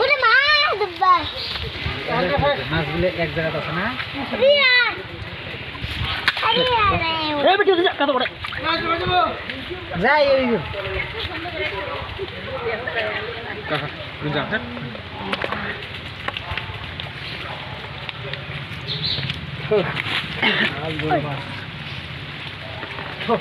ওরে মা দুব্বা মাছগুলো এক জায়গাতে আছে না রিয়ান আরে আরে এই বেটি যা কত বড় যাই ওই হাউ হাউ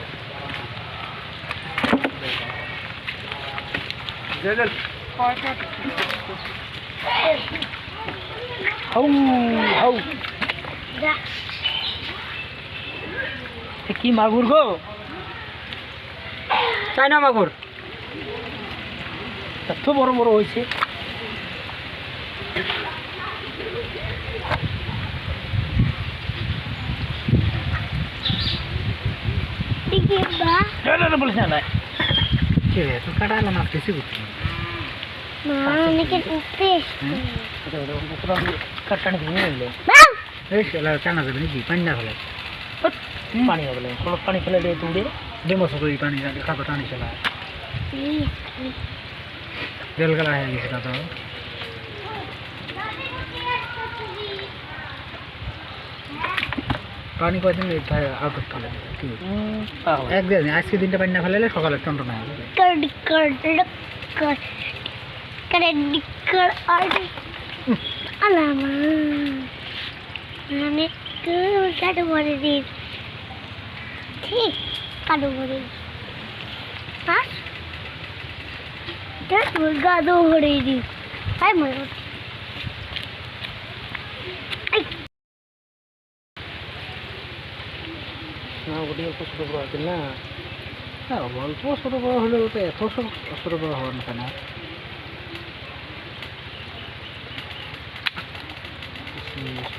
যা এ কি মাগুর গো? চাইনা মাগুর? এত বড় বড় হয়েছে। দিকে না নাই কে রে মাছ বেশি করছি পানি না ফেলে পানি হবে কোনো পানি ফেলে দিয়ে তুলে ডেমো সব এই পানি খাতো টানি হয়ে গেছে পানি কয়দিন আউট অফ ফেলে একদিন আজকে দিনটা পানি না ফেলে সকালে টন্টন হয়ে ঠিক কাটু মরে হ্যাঁ কাটু গাদো মরে দি হাই মরে না ওটি অল্প ছোটো বড় আছে না। হ্যাঁ অল্প ছোটো বড় হলেও তো এত ছোটো বড় হওয়ার না।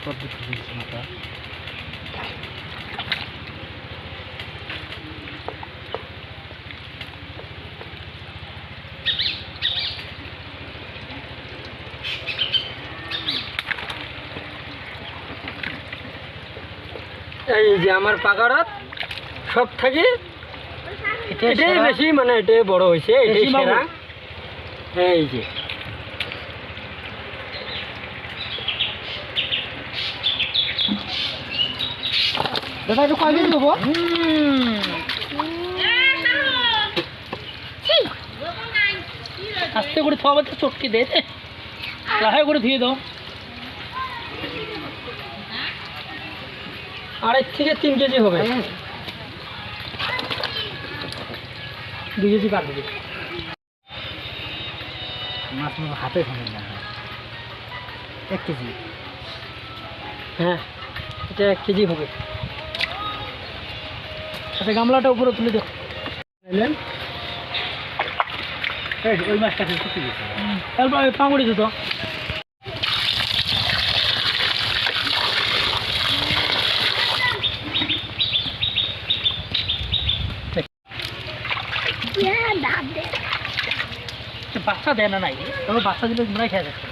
পদ্ধতি এই যে আমার পাকারাত সব থেকে এটাই। বেশি মানে এটাই বড় হয়েছে এটাই সেরা। এই যে দাদা একটু কয়দিন দেবো আস্তে করে খাওয়া তো চটকে দে। লাহাই করে ধুয়ে দাও। আড়াই থেকে তিন কেজি হবে। দু কেজি কাটবে মাছ মতো হাতে খাবেন না। এক কেজি। হ্যাঁ এটা এক কেজি হবে। আচ্ছা গামলাটা উপরে তুলে এলেন। এই, ওই মাছটা তারপর পাঙ্গুড়ি দিত বাচ্চা দেয় না নাই তবে বাচ্চা দিলে তোমরাই খেয়ে যাচ্ছে